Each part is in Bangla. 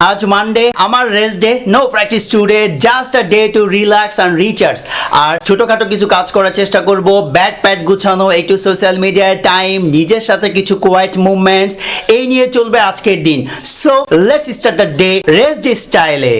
আজ মানডে আমার rest day no practice today just a day to relax and recharge আর ছোটখাটো কিছু কাজ করার চেষ্টা করব ব্যাট প্যাট গুছানো, একটু সোশ্যাল মিডিয়ায় টাইম নিজের সাথে কিছু কোয়াইট মুভমেন্টস এই নিয়ে চলবে আজকের দিন। So let's start the day rest day স্টাইলে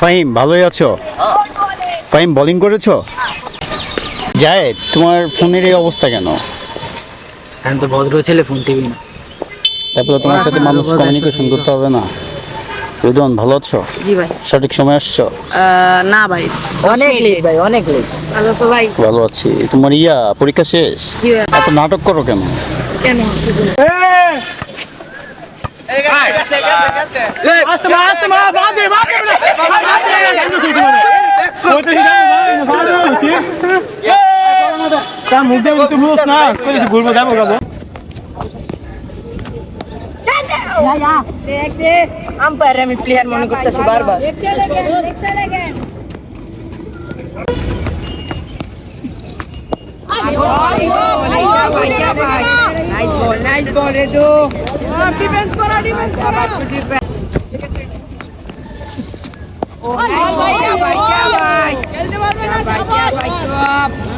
ফাহিম ভালোই আছো ফাহিম বোলিং করেছ যায় তোমার ফোনের এই অবস্থা কেন আমি তো ভদ্র ছেলে ফোন টিভি না তারপরে তোমার সাথে মানুষ কমিউনিকেশন করতে হবে না রুদন ভালো আছো জি ভাই সঠিক সময় আসছো না ভাই অনেক লেট ভাই অনেক লেট ভালো তো ভাই ভালো আছি তোমার ইয়া পরীক্ষা শেষ জি ভাই এত নাটক করো কেন কেন আম্পায়ার আমি প্লেয়ার মনে করতেছি বারবার নাইস বল নাইস বল রে দু ডিফেন্স করা ডিফেন্স করা ও নাইস ভাই ভাই ভাই খেলতে পারবে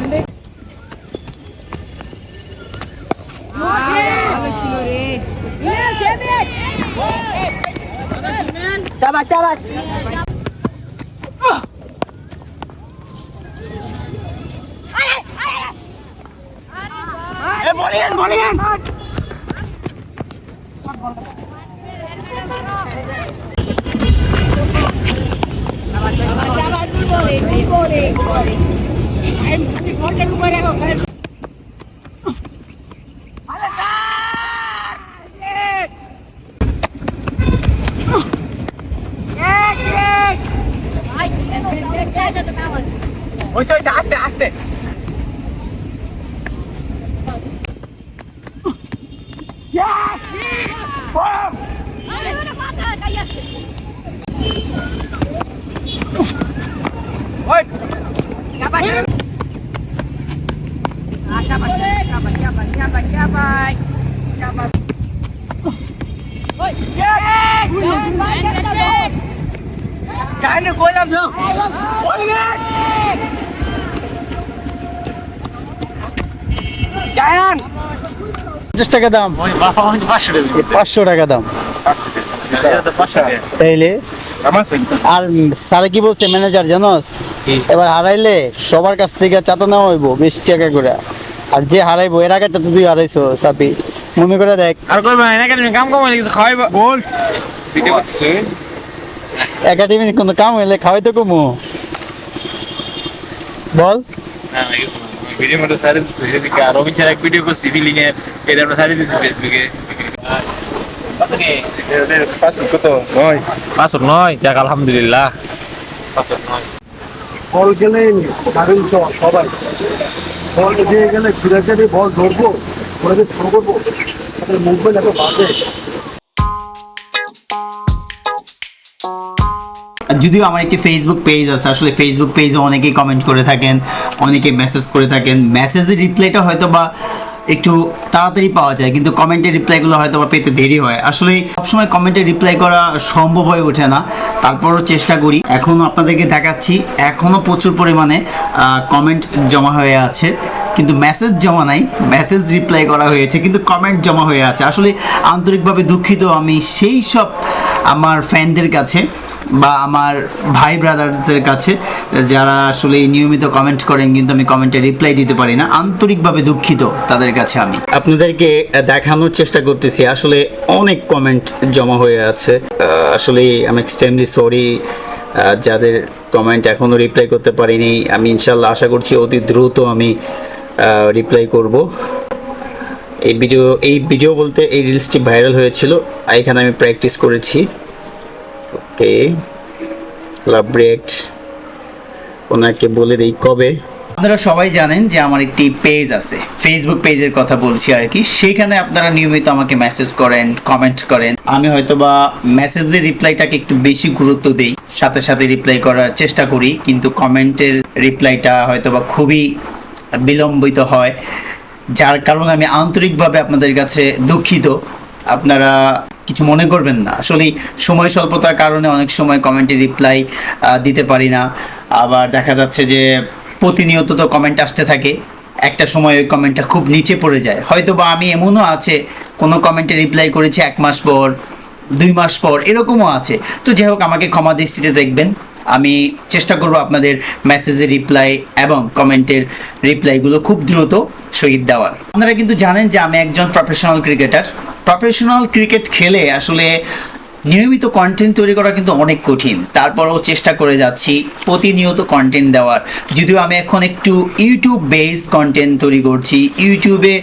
Cabas, cabas. Eh, bolehen, bolehen. Cabas, cabas, boleh, boleh, boleh. Jangan. পঞ্চাশ টাকা দাম ওই বাবা আমাকে পাঁচশো টাকা। এ পাঁচশো টাকা দাম। পাঁচশো টাকা তাইলে আর স্যারে কি বলছে ম্যানেজার জানোস? এবার হারাইলে সবার কাছ থেকে চাঁদা নেওয়া হইব বিশ টাকা করে। আর যে হারাইবো এর আগেটা তো তুই হারাইছো সাপি। মনে করে দেখ। আর করবে না কাম কম হয়ে গেছে খাওয়াই বল। ভিডিও করতেছে। একাডেমি কোনো কাম হইলে খাওয়াই তো কমু। বল। না ভিডিও সারি দিচ্ছে সেদিকে আর রবি এক ভিডিও করছি ফিলিং এর এটা আমরা সারি দিচ্ছি ফেসবুকে পাসপোর্ট কত? নয়। পাঁচশো যাক আলহামদুলিল্লাহ। পাসপোর্ট নয়। বল গেলে দারুণ সবাই। বল দিয়ে গেলে ঘুরে গেলে বল ধরবো মুভমেন্ট এত বাজে। যদিও আমার একটি ফেসবুক পেজ আছে, আসলে ফেসবুক পেজে অনেকেই কমেন্ট করে থাকেন অনেকে মেসেজ করে থাকেন। মেসেজের রিপ্লাইটা হয়তো বা একটু তাড়াতাড়ি পাওয়া যায়, কিন্তু কমেন্টের রিপ্লাইগুলো হয়তো বা পেতে দেরি হয়। আসলে সবসময় কমেন্টের রিপ্লাই করা সম্ভব হয়ে ওঠে না, তারপরও চেষ্টা করি। এখন আপনাদেরকে দেখাচ্ছি এখনও প্রচুর পরিমাণে কমেন্ট জমা হয়ে আছে। কিন্তু মেসেজ জমা নাই মেসেজ রিপ্লাই করা হয়েছে, কিন্তু কমেন্ট জমা হয়ে আছে। আসলে আন্তরিকভাবে দুঃখিত আমি সেই সব আমার ফ্যানদের কাছে। বা আমার ভাই ব্রাদার্সের কাছে, যারা আসলে নিয়মিত কমেন্ট করেন, কিন্তু আমি কমেন্টে রিপ্লাই দিতে পারি না, আন্তরিকভাবে দুঃখিত তাদের কাছে আমি। আপনাদেরকে দেখানোর চেষ্টা করতেছি, আসলে অনেক কমেন্ট জমা হয়ে আছে। আসলে আমি এক্সট্রিমলি সরি যাদের কমেন্ট এখনও রিপ্লাই করতে পারিনি। আমি ইনশাল্লাহ আশা করছি অতি দ্রুত আমি রিপ্লাই করব। এই ভিডিও এই ভিডিও বলতে এই রিলসটি ভাইরাল হয়েছিল, এখানে আমি প্র্যাকটিস করেছি। ওকে লাভ রিয়েক্ট ওনাকে বলে দিই কবে। আপনারা সবাই জানেন যে আমার একটি পেজ আছে ফেসবুক পেজের কথা বলছি আর কি। সেখানে আপনারা নিয়মিত আমাকে মেসেজ করেন কমেন্ট করেন। আমি হয়তো বা মেসেজের রিপ্লাইটাকে একটু বেশি গুরুত্ব দিই। সাথে সাথে রিপ্লাই করার চেষ্টা করি, কিন্তু কমেন্টের রিপ্লাইটা হয়তো বা খুবই বিলম্বিত হয়, যার কারণে আমি আন্তরিকভাবে আপনাদের কাছে দুঃখিত। আপনারা কিছু মনে করবেন না। আসলে সময় স্বল্পতার কারণে অনেক সময় কমেন্টে রিপ্লাই দিতে পারি না। আবার দেখা যাচ্ছে যে প্রতিনিয়ত তো কমেন্ট আসতে থাকে। একটা সময় ওই কমেন্টটা খুব নিচে পড়ে যায়। হয়তো বা আমি এমনও আছে, কোনো কমেন্টে রিপ্লাই করেছি এক মাস পর, দুই মাস পর, এরকমও আছে। তো যাই হোক, আমাকে ক্ষমা দৃষ্টিতে দেখবেন। আমি চেষ্টা করব আপনাদের মেসেজের রিপ্লাই এবং কমেন্টের রিপ্লাইগুলো খুব দ্রুত শহীদ দেওয়ার। আপনারা কিন্তু জানেন যে আমি একজন প্রফেশনাল ক্রিকেটার প্রফেশনাল ক্রিকেট খেলে আসলে নিয়মিত কন্টেন্ট তৈরি করা কিন্তু অনেক কঠিন। তারপরেও চেষ্টা করে যাচ্ছি প্রতিনিয়ত কন্টেন্ট দেওয়ার। যদিও আমি এখন একটু ইউটিউব বেস কন্টেন্ট তৈরি করছি। ইউটিউবে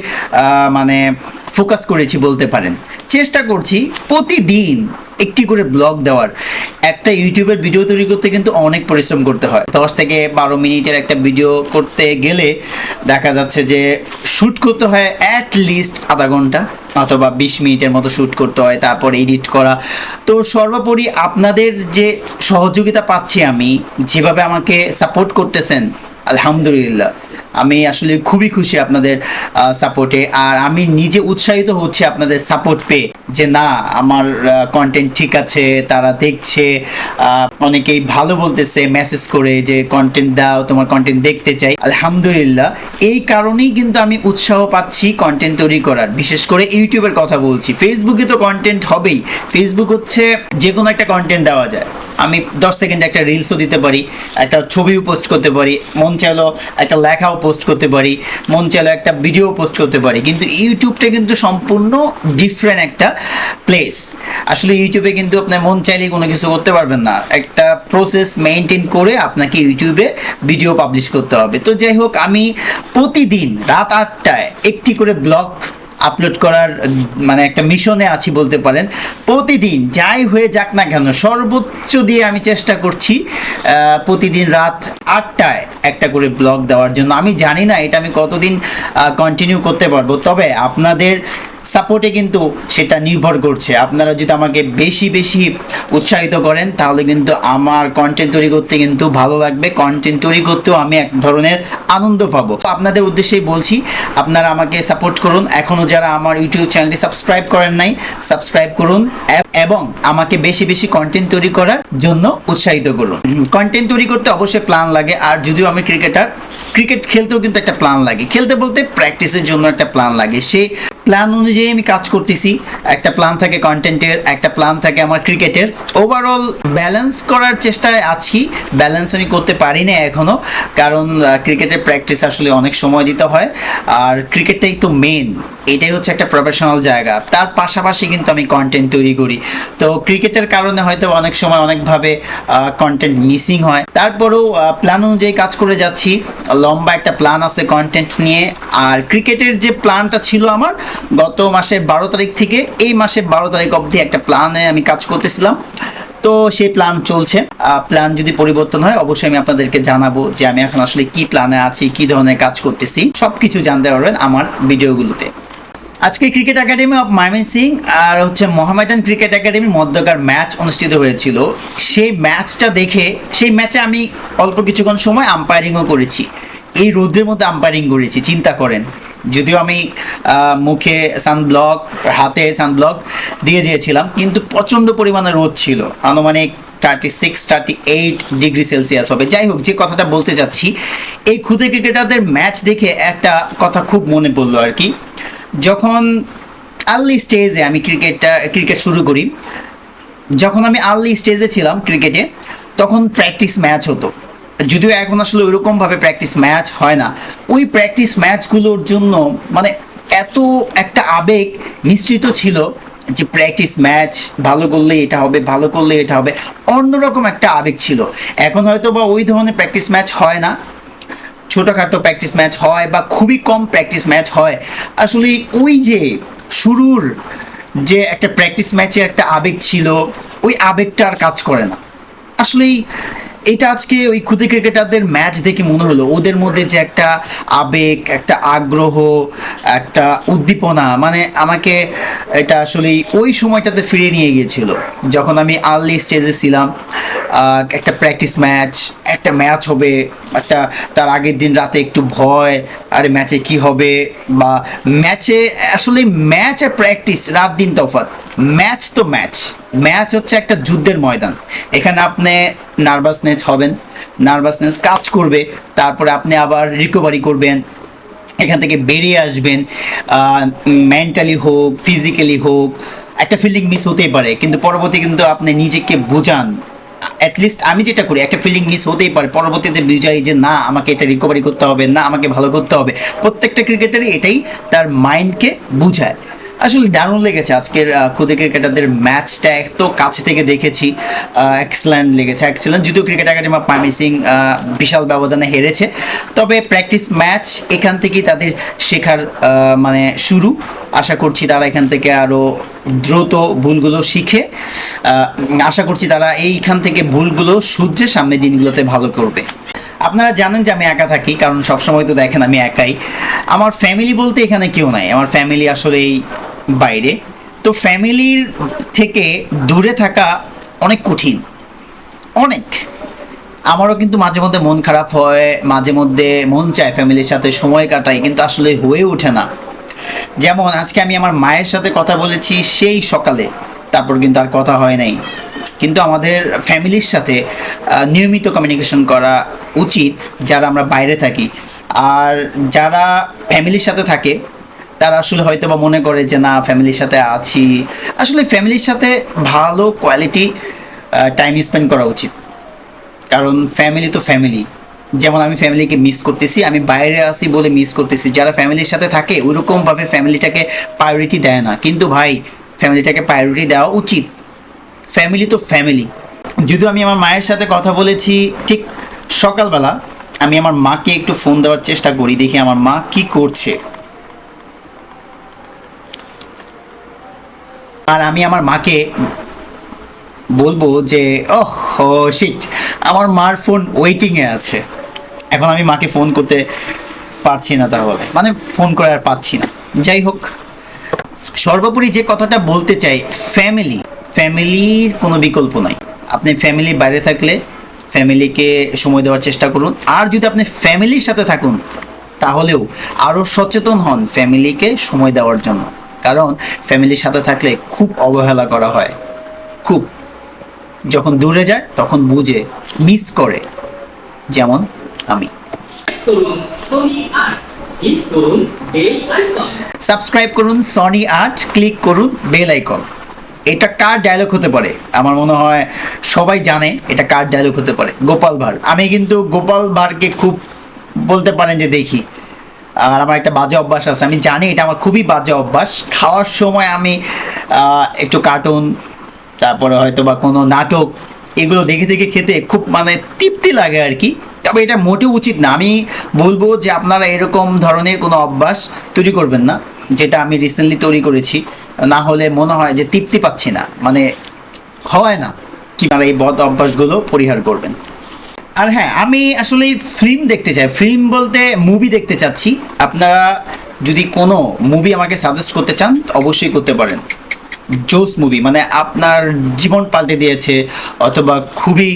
মানে ফোকাস করেছি বলতে পারেন। চেষ্টা করছি প্রতিদিন একটি করে ব্লগ দেওয়ার একটা ইউটিউবের ভিডিও তৈরি করতে কিন্তু অনেক পরিশ্রম করতে হয়। দশ থেকে বারো মিনিটের একটা ভিডিও করতে গেলে দেখা যাচ্ছে যে শ্যুট করতে হয় অ্যাট লিস্ট আধা ঘণ্টা অথবা বিশ মিনিটের মতো শ্যুট করতে হয়, তারপর এডিট করা। তো সর্বোপরি আপনাদের যে সহযোগিতা পাচ্ছি আমি, যেভাবে আমাকে সাপোর্ট করতেছেন, আলহামদুলিল্লাহ। আমি আসলে খুবই খুশি আপনাদের সাপোর্টে আর আমি নিজে উৎসাহিত হচ্ছে আপনাদের সাপোর্ট পেয়ে যে না, আমার কন্টেন্ট ঠিক আছে, তারা দেখছে অনেকেই ভালো বলতেছে মেসেজ করে যে কন্টেন্ট দাও, তোমার কন্টেন্ট দেখতে চাই। আলহামদুলিল্লাহ, এই কারণেই কিন্তু আমি উৎসাহ পাচ্ছি কন্টেন্ট তৈরি করার। বিশেষ করে ইউটিউবের কথা বলছি। ফেসবুকে তো কন্টেন্ট হবেই। ফেসবুক হচ্ছে যে কোনো একটা কন্টেন্ট দেওয়া যায়। আমি দশ সেকেন্ড একটা রিলসও দিতে পারি, একটা ছবিও পোস্ট করতে পারি। মন চাইলো একটা লেখাও পোস্ট করতে পারি, মন চাইলে একটা ভিডিও পোস্ট করতে পারি, কিন্তু ইউটিউবটা কিন্তু সম্পূর্ণ ডিফারেন্ট একটা প্লেস আসলে ইউটিউবে কিন্তু আপনার মন চাইলে কোনো কিছু করতে পারবেন না। একটা প্রসেস মেনটেন করে আপনাকে ইউটিউবে ভিডিও পাবলিশ করতে হবে। তো যাই হোক, আমি প্রতিদিন রাত আটটায় একটি করে ব্লগ আপলোড করার মানে একটা মিশনে আছি বলতে পারেন, প্রতিদিন যাই হয়ে যাক না কেন, সর্বোচ্চ দিয়ে আমি চেষ্টা করছি প্রতিদিন রাত আটটায় একটা করে ব্লগ দেওয়ার জন্য। আমি জানি না এটা আমি কতদিন কন্টিনিউ করতে পারব। তবে আপনাদের সাপোর্টে কিন্তু সেটা নির্ভর করছে। আপনারা যদি আমাকে বেশি বেশি উৎসাহিত করেন, তাহলে কিন্তু আমার কন্টেন্ট তৈরি করতে কিন্তু ভালো লাগবে। কন্টেন্ট তৈরি করতেও আমি এক ধরনের আনন্দ পাবো। আপনাদের উদ্দেশ্যেই বলছি, আপনারা আমাকে সাপোর্ট করুন। এখনও যারা আমার ইউটিউব চ্যানেলটি সাবস্ক্রাইব করেন নাই সাবস্ক্রাইব করুন এবং আমাকে বেশি বেশি কন্টেন্ট তৈরি করার জন্য উৎসাহিত করুন। কন্টেন্ট তৈরি করতে অবশ্যই প্ল্যান লাগে, আর যদিও আমি ক্রিকেটার ক্রিকেট খেলতেও কিন্তু একটা প্ল্যান লাগে। খেলতে বলতে প্র্যাকটিসের জন্য একটা প্ল্যান লাগে। সেই প্ল্যান অনুযায়ী আমি কাজ করতেছি। একটা প্ল্যান থাকে কন্টেন্টের একটা প্ল্যান থাকে আমার ক্রিকেটের ওভারঅল ব্যালেন্স করার চেষ্টায় আছি। ব্যালেন্স আমি করতে পারি না এখনও কারণ ক্রিকেটের প্র্যাকটিস আসলে অনেক সময় দিতে হয়। আর ক্রিকেটটাই তো মেন এটাই হচ্ছে একটা প্রফেশনাল জায়গা। তার পাশাপাশি কিন্তু আমি কন্টেন্ট তৈরি করি। তো ক্রিকেটের কারণে হয়তো অনেক সময় অনেকভাবে কন্টেন্ট মিসিং হয়। তারপরেও প্ল্যান অনুযায়ী কাজ করে যাচ্ছি। লম্বা একটা প্ল্যান আছে কন্টেন্ট নিয়ে। আর ক্রিকেটের যে প্ল্যানটা ছিল আমার, গত মাসের বারো তারিখ থেকে এই মাসের বারো তারিখ অবধি একটা প্ল্যানে আমি কাজ করতেছিলাম। তো সেই প্ল্যান চলছে। প্ল্যান যদি পরিবর্তন হয়, অবশ্যই আমি আপনাদেরকে জানাব যে আমি এখন আসলে কি প্ল্যানে আছি, কি ধরনের কাজ করতেছি। সবকিছু জানতে পারবেন আমার ভিডিওগুলোতে। আজকে cricket academy of Maimin Singh আর হচ্ছে মোহামেডান ক্রিকেট একাডেমির মধ্যকার ম্যাচ অনুষ্ঠিত হয়েছিল। সেই ম্যাচটা দেখে, সেই ম্যাচে আমি অল্প কিছুক্ষণ সময় আম্পায়ারিংও করেছি। এই রোদ্রের মধ্যে আম্পায়ারিং করেছি, চিন্তা করেন। যদিও আমি মুখে সানব্লক হাতে সানব্লক দিয়ে দিয়েছিলাম, কিন্তু প্রচণ্ড পরিমাণে রোদ ছিল। আনুমানিক thirty six thirty eight degree Celsius হবে। যাই হোক, যে কথাটা বলতে চাচ্ছি এই ক্ষুদে ক্রিকেটারদের ম্যাচ দেখে একটা কথা খুব মনে পড়ল আর কি। যখন আর্লি স্টেজে আমি ক্রিকেটটা ক্রিকেট শুরু করি, যখন আমি আর্লি স্টেজে ছিলাম ক্রিকেটে তখন প্র্যাকটিস ম্যাচ হতো। যদিও এখন আসলে ওইরকমভাবে প্র্যাকটিস ম্যাচ হয় না। ওই প্র্যাকটিস ম্যাচগুলোর জন্য মানে এত একটা আবেগ মিশ্রিত ছিল যে প্র্যাকটিস ম্যাচ ভালো করলে এটা হবে, ভালো করলে এটা হবে, অন্যরকম একটা আবেগ ছিল। এখন হয়তো বা ওই ধরনের প্র্যাকটিস ম্যাচ হয় না। ছোটোখাটো প্র্যাকটিস ম্যাচ হয় বা খুবই কম প্র্যাকটিস ম্যাচ হয়। আসলে ওই যে শুরুর যে একটা প্র্যাকটিস ম্যাচে একটা আবেগ ছিল, ওই আবেগটা আর কাজ করে না। আসলেই এটা আজকে ওই ক্ষুদে ক্রিকেটারদের ম্যাচ দেখে মনে হলো। ওদের মধ্যে যে একটা আবেগ, একটা আগ্রহ, একটা উদ্দীপনা মানে আমাকে এটা আসলে ওই সময়টাতে ফিরে নিয়ে গিয়েছিল। যখন আমি আর্লি স্টেজে ছিলাম একটা প্র্যাকটিস ম্যাচ একটা ম্যাচ হবে, একটা তার আগের দিন রাতে একটু ভয়, আরে ম্যাচে কি হবে? বা ম্যাচে আসলে ম্যাচ আর প্র্যাকটিস রাত দিন তফাৎ। ম্যাচ তো ম্যাচ ম্যাচ হচ্ছে একটা যুদ্ধের ময়দান। এখানে আপনি নার্ভাসনেস হবেন, নার্ভাসনেস কাজ করবে, তারপরে আপনি আবার রিকভারি করবেন, এখান থেকে বেরিয়ে আসবেন মেন্টালি হোক ফিজিক্যালি হোক, একটা ফিলিং মিস হতেই পারে, কিন্তু পরবর্তী কিন্তু আপনি নিজেকে বোঝান। অ্যাটলিস্ট আমি যেটা করি, একটা ফিলিং মিস হতেই পারে, পরবর্তীতে বুঝাই যে না, আমাকে এটা রিকভারি করতে হবে, না, আমাকে ভালো করতে হবে। প্রত্যেকটা ক্রিকেটারই এটাই তার মাইন্ডকে বুঝায়। আসলে দারুণ লেগেছে আজকের খুদে ক্রিকেটারদের ম্যাচটা এত কাছে থেকে দেখেছি। এক্সেলেন্ট লেগেছে এক্সেলেন্ট যদিও cricket academy of Parmi Singh বিশাল ব্যবধানে হেরেছে। তবে প্র্যাকটিস ম্যাচ এখান থেকেই তাদের শেখার মানে শুরু। আশা করছি তারা এখান থেকে আরও দ্রুত ভুলগুলো শিখে আশা করছি তারা এইখান থেকে ভুলগুলো সূর্যের সামনে দিনগুলোতে ভালো করবে। আপনারা জানেন যে আমি একা থাকি, কারণ সবসময় তো দেখেন আমি একাই। আমার ফ্যামিলি বলতে এখানে কেউ নাই। আমার ফ্যামিলি আসলেই বাইরে। তো ফ্যামিলির থেকে দূরে থাকা অনেক কঠিন। অনেক। আমারও কিন্তু মাঝে মধ্যে মন খারাপ হয়, মাঝে মধ্যে মন চায় ফ্যামিলির সাথে সময় কাটাই, কিন্তু আসলে হয়ে ওঠে না। যেমন আজকে আমি আমার মায়ের সাথে কথা বলেছি সেই সকালে। তারপর কিন্তু আর কথা হয় নাই। কিন্তু আমাদের ফ্যামিলির সাথে নিয়মিত কমিউনিকেশন করা উচিত যারা আমরা বাইরে থাকি। আর যারা ফ্যামিলির সাথে থাকে তারা আসলে হয়তো বা মনে করে যে, না, ফ্যামিলির সাথে আছি। আসলে ফ্যামিলির সাথে ভালো কোয়ালিটি টাইম স্পেন্ড করা উচিত। কারণ ফ্যামিলি তো ফ্যামিলি। যেমন আমি ফ্যামিলিকে মিস করতেছি, আমি বাইরে আসি বলে মিস করতেছি। যারা ফ্যামিলির সাথে থাকে, ওইরকমভাবে ফ্যামিলিটাকে প্রায়োরিটি দেয় না। কিন্তু ভাই, ফ্যামিলিটাকে প্রায়োরিটি দেওয়া উচিত। ফ্যামিলি তো ফ্যামিলি। যদিও আমি আমার মায়ের সাথে কথা বলেছি, ঠিক সকালবেলা আমি আমার মাকে একটু ফোন দেওয়ার চেষ্টা করি, দেখি আমার মা কি করছে। আর আমি আমার মাকে বলব যে, ওহ শিট আমার মার ফোন ওয়েটিংয়ে আছে। এখন আমি মাকে ফোন করতে পারছি না তাহলে। মানে ফোন করে আর পাচ্ছি না। যাই হোক, সর্বোপরি যে কথাটা বলতে চাই ফ্যামিলি ফ্যামিলির কোনো বিকল্প নাই। আপনি ফ্যামিলির বাইরে থাকলে ফ্যামিলিকে সময় দেওয়ার চেষ্টা করুন। আর যদি আপনি ফ্যামিলির সাথে থাকুন, তাহলেও আরও সচেতন হন ফ্যামিলিকে সময় দেওয়ার জন্য। কারণ ফ্যামিলির সাথে থাকলে খুব অবহেলা করা হয়। খুব। যখন দূরে যায়, তখন বুঝে মিস করে। যেমন আমি। সাবস্ক্রাইব করুন সনি আর্ট ক্লিক করুন বেল আইকন এটা কার ডায়লগ হতে পারে? আমার মনে হয় সবাই জানে এটা কার ডায়লগ হতে পারে। গোপাল ভাঁড়। আমি কিন্তু গোপাল ভাঁড়কে খুব বলতে পারেন যে দেখি। আর আমার একটা বাজে অভ্যাস আছে, আমি জানি এটা আমার খুবই বাজে অভ্যাস। খাওয়ার সময় আমি একটু কার্টুন তারপরে হয়তো বা কোনো নাটক, এগুলো দেখে দেখে খেতে খুব মানে তৃপ্তি লাগে আর কি। তবে এটা মোটেও উচিত না। আমি বলব যে আপনারা এরকম ধরনের কোনো অভ্যাস তৈরি করবেন না, যেটা আমি রিসেন্টলি তৈরি করেছি। না হলে মনে হয় যে তৃপ্তি পাচ্ছি না। মানে হয় না কি এই বদ অভ্যাসগুলো পরিহার করবেন। আর হ্যাঁ আমি আসলে ফিল্ম দেখতে চাই। ফিল্ম বলতে মুভি দেখতে চাচ্ছি। আপনারা যদি কোনো মুভি আমাকে সাজেস্ট করতে চান, অবশ্যই করতে পারেন। জোস মুভি মানে আপনার জীবন পাল্টে দিয়েছে, অথবা খুবই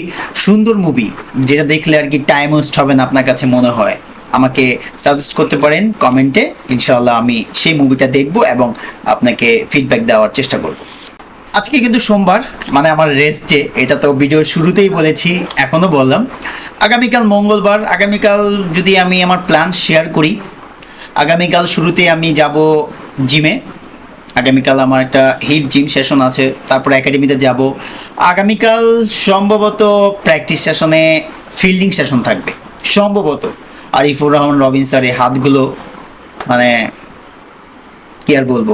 সুন্দর মুভি যেটা দেখলে আর কি টাইম ওয়েস্ট হবে না আপনার কাছে মনে হয়। আমাকে সাজেস্ট করতে পারেন কমেন্টে ইনশাল্লাহ আমি সেই মুভিটা দেখব এবং আপনাকে ফিডব্যাক দেওয়ার চেষ্টা করব। আজকে কিন্তু সোমবার মানে আমার রেস্ট ডে এটা তো ভিডিও শুরুতেই বলেছি, এখনও বললাম। আগামীকাল মঙ্গলবার, আগামীকাল যদি আমি আমার প্ল্যান শেয়ার করি, আগামীকাল শুরুতে আমি যাব জিমে আগামীকাল আমার একটা হিট জিম সেশন আছে, তারপর একাডেমিতে যাব। আগামীকাল সম্ভবত প্র্যাকটিস সেশনে ফিল্ডিং সেশন থাকবে, সম্ভবত। আরিফুর রহমান, রবিন স্যার এই হাতগুলো মানে কি আর বলব?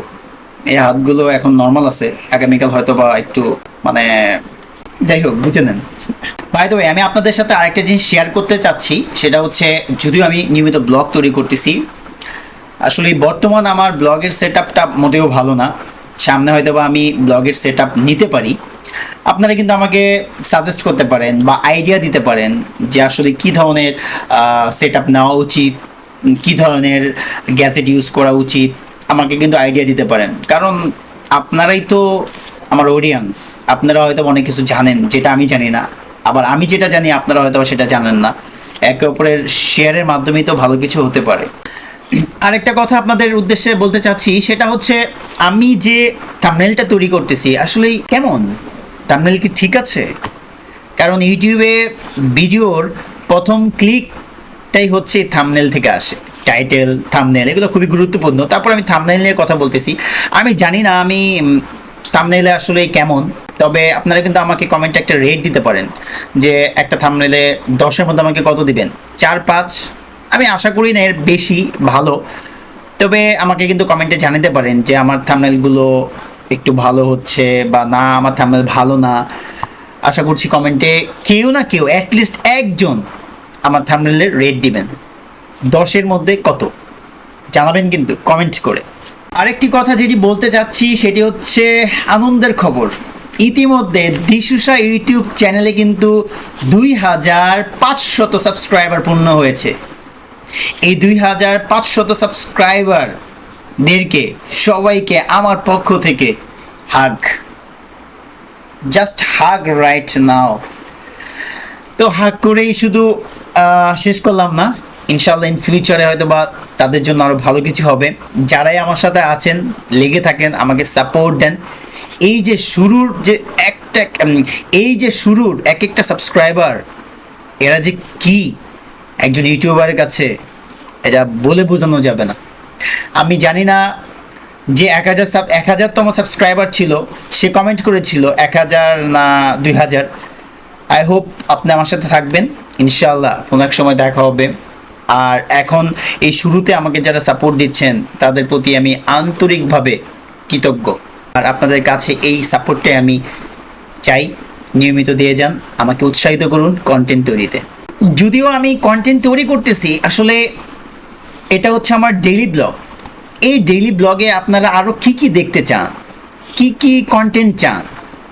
এই হাতগুলো এখন নর্মাল আছে। আগামীকাল হয়তো বা একটু মানে যাই হোক, বুঝে নেন। বাই দ্য আমি আপনাদের সাথে আরেকটা জিনিস শেয়ার করতে চাচ্ছি, সেটা হচ্ছে, যদিও আমি নিয়মিত ব্লগ তৈরি করতেছি, আসলে বর্তমান আমার ব্লগের সেট আপটা মোটেও ভালো না। সামনে হয়তো বা আমি ব্লগের সেট আপ নিতে পারি। আপনারা কিন্তু আমাকে সাজেস্ট করতে পারেন বা আইডিয়া দিতে পারেন যে আসলে কি ধরনের সেট আপ নেওয়া উচিত, কি ধরনের গ্যাজেট ইউজ করা উচিত আমাকে কিন্তু আইডিয়া দিতে পারেন। কারণ আপনারাই তো আমার অডিয়েন্স আপনারা হয়তো অনেক কিছু জানেন, যেটা আমি জানি না। আবার আমি যেটা জানি, আপনারা হয়তো সেটা জানেন না। একে অপরের শেয়ারের মাধ্যমেই তো ভালো কিছু হতে পারে। আরেকটা কথা আপনাদের উদ্দেশ্যে বলতে চাচ্ছি, সেটা হচ্ছে আমি যে থাম্বনেলটা তৈরি করতেছি আসলে কেমন? থাম্বনেল কি ঠিক আছে? কারণ ইউটিউবে ভিডিওর প্রথম ক্লিকটাই হচ্ছে থামনেল থেকে আসে। টাইটেল থামনেল এগুলো খুবই গুরুত্বপূর্ণ। তারপর আমি থামনেল নিয়ে কথা বলতেছি। আমি জানি না আমি থামনেলে আসলে কেমন, তবে আপনারা কিন্তু আমাকে কমেন্টে একটা রেট দিতে পারেন, যে একটা থামনেলে দশের মধ্যে আমাকে কত দিবেন? চার, পাঁচ? আমি আশা করি না এর বেশি ভালো, তবে আমাকে কিন্তু কমেন্টে জানাতে পারেন যে আমার থামনেলগুলো একটু ভালো হচ্ছে বা না, আমার থামনেল ভালো না। আশা করছি কমেন্টে কেউ না কেউ অ্যাটলিস্ট একজন আমার থামনেলের রেট দিবেন। দশের মধ্যে কত? জানাবেন কিন্তু কমেন্ট করে। আরেকটি কথা যেটি বলতে চাচ্ছি, সেটি হচ্ছে আনন্দের খবর। ইতিমধ্যে দিশুষা ইউটিউব চ্যানেলে কিন্তু দুই হাজার পাঁচশত সাবস্ক্রাইবার পূর্ণ হয়েছে। এই দুই হাজার পাঁচশত সাবস্ক্রাইবারদেরকে সবাইকে আমার পক্ষ থেকে হাগ জাস্ট হাগ রাইট নাও তো হাগ করেই শুধু শেষ করলাম না। ইনশাল্লাহ ইন ফিউচারে হয়তো বা তাদের জন্য আরও ভালো কিছু হবে। যারাই আমার সাথে আছেন, লেগে থাকেন, আমাকে সাপোর্ট দেন। এই যে শুরুর যে একটা এই যে শুরুর এক একটা সাবস্ক্রাইবার এরা যে কি? একজন ইউটিউবারের কাছে এটা বলে বোঝানো যাবে না। আমি জানি না যে এক হাজার সাব এক হাজারতম সাবস্ক্রাইবার ছিল, সে কমেন্ট করেছিল এক হাজার না দুই হাজার। আই হোপ আপনি আমার সাথে থাকবেন। ইনশাল্লাহ কোনো এক সময় দেখা হবে। আর এখন এই শুরুতে আমাকে যারা সাপোর্ট দিচ্ছেন, তাদের প্রতি আমি আন্তরিকভাবে কৃতজ্ঞ। আর আপনাদের কাছে এই সাপোর্টটাই আমি চাই। নিয়মিত দিয়ে যান, আমাকে উৎসাহিত করুন কন্টেন্ট তৈরিতে। যদিও আমি কন্টেন্ট তৈরি করতেছি, আসলে এটা হচ্ছে আমার ডেইলি ব্লগ এই ডেইলি ব্লগে আপনারা আরও কি কি দেখতে চান? কি কি কন্টেন্ট চান?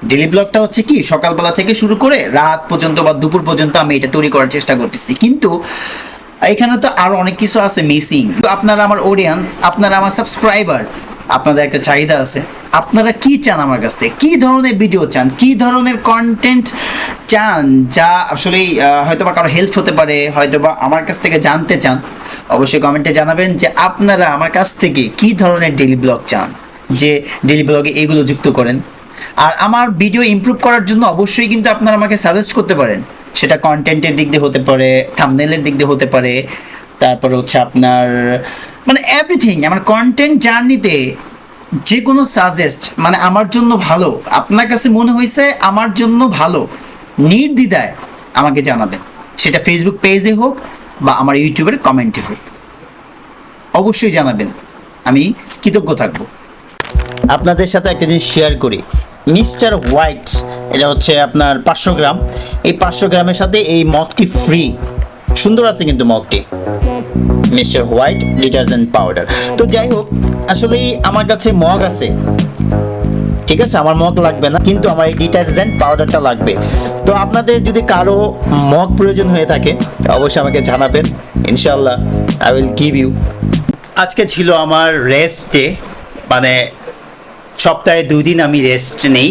ডেইলি ব্লগটা হচ্ছে কি, সকালবেলা থেকে শুরু করে রাত পর্যন্ত বা দুপুর পর্যন্ত আমি এটা তৈরি করার চেষ্টা করতেছি। কিন্তু এখানে তো আরও অনেক কিছু আছে মিসিং আপনারা আমার অডিয়েন্স আপনারা আমার সাবস্ক্রাইবার আপনাদের একটা চাহিদা আছে। আপনারা কি চান আমার কাছ থেকে? কী ধরনের ভিডিও চান? কী ধরনের কন্টেন্ট চান যা আসলে হয়তো বা কারও হেল্প হতে পারে হয়তো বা আমার কাছ থেকে জানতে চান? অবশ্যই কমেন্টে জানাবেন যে আপনারা আমার কাছ থেকে কী ধরনের ডেলি ব্লগ চান? যে ডেলি ব্লগে এগুলো যুক্ত করেন। আর আমার ভিডিও ইমপ্রুভ করার জন্য অবশ্যই কিন্তু আপনারা আমাকে সাজেস্ট করতে পারেন। সেটা কন্টেন্টের দিক দিয়ে হতে পারে থামনেলের দিক দিয়ে হতে পারে, তারপর হচ্ছে আপনার মানে এভরিথিং আমার কন্টেন্ট জার্নিতে যে কোনো সাজেস্ট মানে আমার জন্য ভালো, আপনার কাছে মনে হয়েছে আমার জন্য ভালো, নির্দ্বিধায় আমাকে জানাবেন। সেটা ফেসবুক পেজে হোক বা আমার ইউটিউবের কমেন্টে হোক। অবশ্যই জানাবেন। আমি কৃতজ্ঞ থাকব। আপনাদের সাথে একটা জিনিস শেয়ার করি। মিস্টার হোয়াইট, এটা হচ্ছে আপনার পাঁচশো গ্রাম। এই পাঁচশো গ্রামের সাথে এই মগটি ফ্রি সুন্দর আছে কিন্তু মগটি। Mister White detergent powder. তো যাই হোক, আসলেই আমার কাছে মগ আছে। ঠিক আছে, আমার মগ লাগবে না, কিন্তু আমার এই ডিটারজেন্ট পাউডারটা লাগবে। তো আপনাদের যদি কারও মগ প্রয়োজন হয়ে থাকে, অবশ্যই আমাকে জানাবেন। ইনশাল্লাহ আই উইল গিভ ইউ আজকে ছিল আমার রেস্ট ডে মানে সপ্তাহে দুই দিন আমি রেস্ট নেই।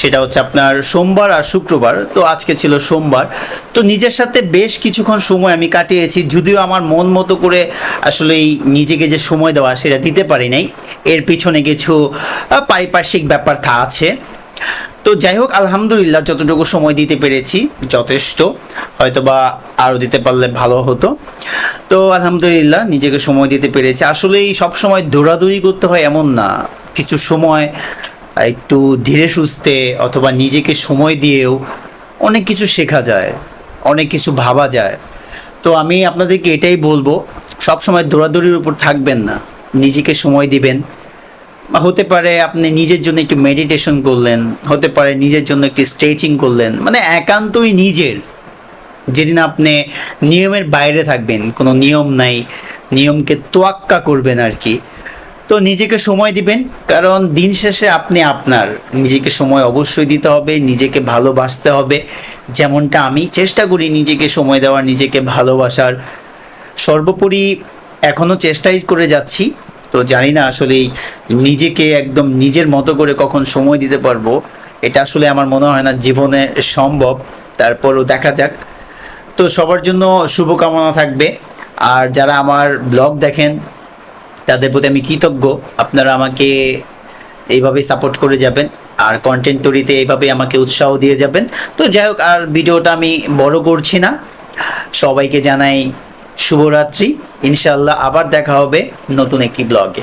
সেটা হচ্ছে আপনার সোমবার আর শুক্রবার। তো আজকে ছিল সোমবার। তো নিজের সাথে বেশ কিছুক্ষণ সময় আমি কাটিয়েছি। যদিও আমার মন মতো করে আসলে নিজেকে যে সময় দেওয়া সেটা দিতে পারি নাই। এর পিছনে কিছু পারিপার্শ্বিক ব্যাপার থা, আছে। তো যাই হোক, আলহামদুলিল্লাহ যতটুকু সময় দিতে পেরেছি, যথেষ্ট। হয়তো বা আরও দিতে পারলে ভালো হতো। তো আলহামদুলিল্লাহ নিজেকে সময় দিতে পেরেছি। আসলেই সব সময় দৌড়াদৌড়ি করতে হয় এমন না। কিছু সময়, একটু ধীরে সুস্থে অথবা নিজেকে সময় দিয়েও অনেক কিছু শেখা যায়, অনেক কিছু ভাবা যায়। তো আমি আপনাদেরকে এটাই বলব, সব সময় দৌড়াদৌড়ির উপর থাকবেন না, নিজেকে সময় দিবেন। হতে পারে আপনি নিজের জন্য একটু মেডিটেশন করলেন, হতে পারে নিজের জন্য একটু স্ট্রেচিং করলেন মানে একান্তই নিজের। যেদিন আপনি নিয়মের বাইরে থাকবেন, কোনো নিয়ম নাই, নিয়মকে তোয়াক্কা করবেন আর কি। তো নিজেকে সময় দিবেন, কারণ দিন শেষে আপনি আপনার। নিজেকে সময় অবশ্যই দিতে হবে, নিজেকে ভালোবাসতে হবে। যেমনটা আমি চেষ্টা করি নিজেকে সময় দেওয়ার, নিজেকে ভালোবাসার। সর্বোপরি এখনও চেষ্টাই করে যাচ্ছি। তো জানি না আসলে নিজেকে একদম নিজের মতো করে কখন সময় দিতে পারব। এটা আসলে আমার মনে হয় না জীবনে সম্ভব। তারপরও দেখা যাক। তো সবার জন্য শুভকামনা থাকবে। আর যারা আমার ব্লগ দেখেন তাদের প্রতি আমি কৃতজ্ঞ। আপনারা আমাকে এইভাবে সাপোর্ট করে যাবেন। আর কন্টেন্ট তৈরিতে এইভাবে আমাকে উৎসাহ দিয়ে যাবেন। তো যাই হোক, আর ভিডিওটা আমি বড় করছি না। সবাইকে জানাই শুভরাত্রি। ইনশাল্লাহ আবার দেখা হবে নতুন একটি ব্লগে